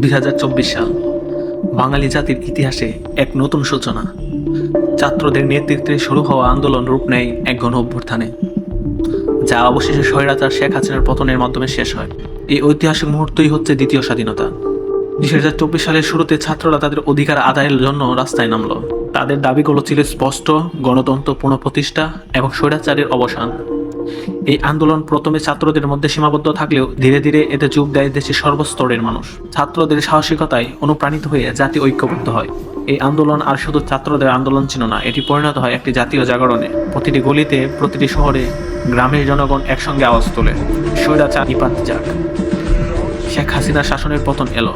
দুই হাজার চব্বিশ সাল, বাঙালি জাতির ইতিহাসে এক নতুন সূচনা। ছাত্রদের নেতৃত্বে শুরু হওয়া আন্দোলন রূপ নেয় এক গণ অভ্যুত্থানে, যা অবশেষে স্বৈরাচার শেখ হাসিনার পতনের মাধ্যমে শেষ হয়। এই ঐতিহাসিক মুহূর্তই হচ্ছে দ্বিতীয় স্বাধীনতা। দুই হাজার চব্বিশ সালের শুরুতে ছাত্ররা তাদের অধিকার আদায়ের জন্য রাস্তায় নামল। তাদের দাবিগুলো ছিল স্পষ্ট, গণতন্ত্র পুনঃপ্রতিষ্ঠা এবং স্বৈরাচারের অবসান। এই আন্দোলন প্রথমে ছাত্রদের মধ্যে সীমাবদ্ধ থাকলেও ধীরে ধীরে এতে যোগ দেয় দেশের সর্বস্তরের মানুষ। ছাত্রদের সাহসিকতায় অনুপ্রাণিত হয়ে জাতি ঐক্যবদ্ধ হয়। এই আন্দোলন আর শুধু ছাত্রদের আন্দোলন ছিল না, এটি পরিণত হয় একটি জাতীয় জাগরণে। প্রতিটি গলিতে, প্রতিটি শহরে গ্রামের জনগণ একসঙ্গে আওয়াজ তোলে। স্বৈরাচার নিপাত যাক। শেখ হাসিনার শাসনের পতন এলো।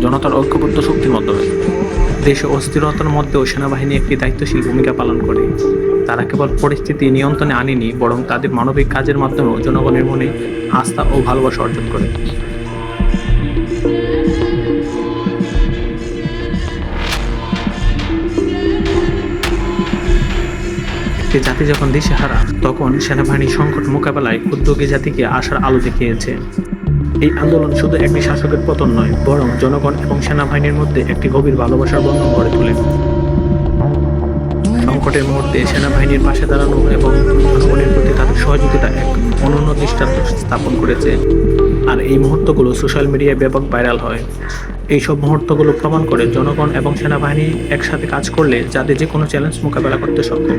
জনতার ঐক্যবদ্ধ শক্তির মাধ্যমে। দেশে অস্থিরতার মধ্যেও সেনাবাহিনী একটি দায়িত্বশীল ভূমিকা পালন করে। তারা কেবল পরিস্থিতি নিয়ন্ত্রণে আনেনি, বরং তাদের মানবিক কাজের মাধ্যমেও জনগণের মনে আস্থা ও ভালোবাসা অর্জন করে। একটি জাতি যখন দিশে হারা, তখন সেনাবাহিনী সংকট মোকাবেলায় উদ্যোগী জাতিকে আশার আলো দেখিয়েছে। এই আন্দোলন শুধু একটি শাসকের পতন নয়, বরং জনগণ এবং সেনাবাহিনীর মধ্যে একটি গভীর ভালোবাসার বন্ধন গড়ে তোলে। সংকটের মুহূর্তে সেনাবাহিনীর পাশে দাঁড়ানো এবং জনগণের প্রতি তাদের সহযোগিতা এক অনন্য দৃষ্টান্ত স্থাপন করেছে। আর এই মুহূর্তগুলো সোশ্যাল মিডিয়ায় ব্যাপক ভাইরাল হয়। এইসব মুহূর্তগুলো প্রমাণ করে জনগণ এবং সেনাবাহিনী একসাথে কাজ করলে যাদের যে কোনো চ্যালেঞ্জ মোকাবেলা করতে সক্ষম।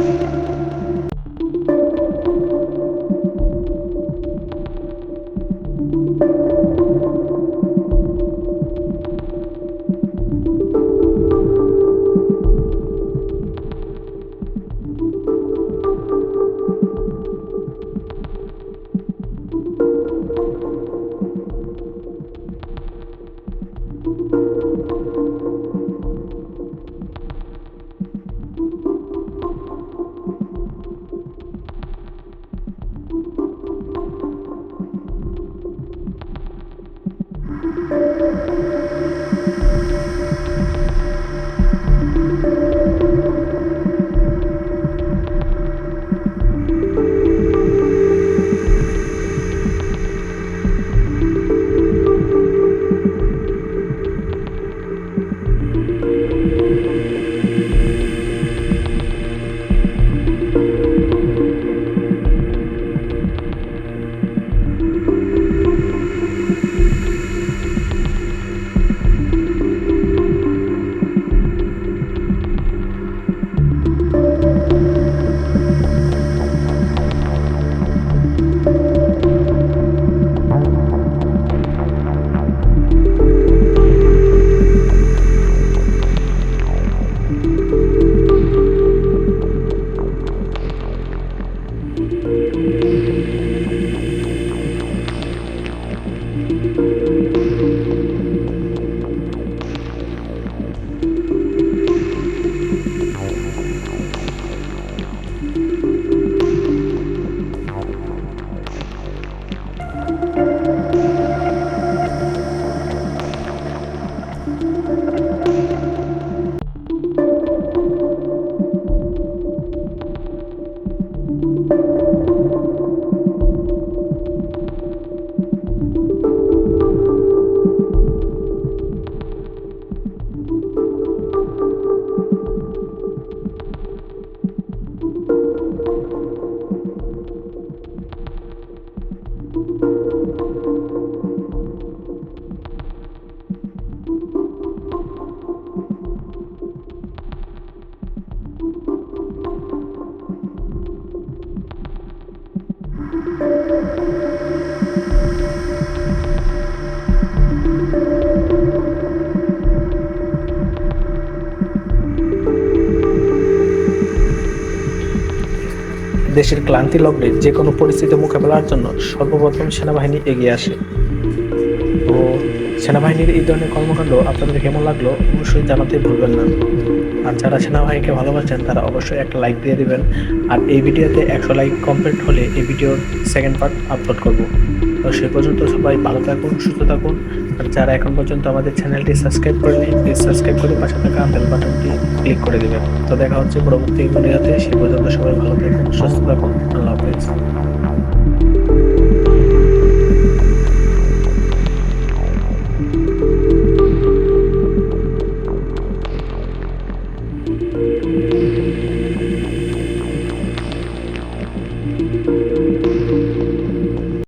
দেশের ক্লান্তি লগ্নে যে কোনো পরিস্থিতি মোকাবেলার জন্য সর্বপ্রথম সেনাবাহিনী এগিয়ে আসে। সেনাবাহিনীর এই ধরনের কর্মকাণ্ড আপনাদের কেমন লাগল অবশ্যই জানাতে ভুলবেন না। আর যারা সেনাবাহিনীকে ভালোবাসেন, তারা অবশ্যই একটা লাইক দিয়ে দিবেন। আর এই ভিডিওতে একশো লাইক কমপ্লিট হলে এই ভিডিওর সেকেন্ড পার্ট আপলোড করব। তো সে পর্যন্ত সবাই ভালো থাকুন, সুস্থ থাকুন। আর যারা এখন পর্যন্ত আমাদের চ্যানেলটি সাবস্ক্রাইব করেনি প্লিজ সাবস্ক্রাইব করে পাশে থাকা বেল বাটনটি ক্লিক করে দেবেন। তো দেখা হচ্ছে পরবর্তী ভিডিওতে সে পর্যন্ত সবাই ভালো থাকুন, সুস্থ থাকুন। আল্লাহ হাফেজ।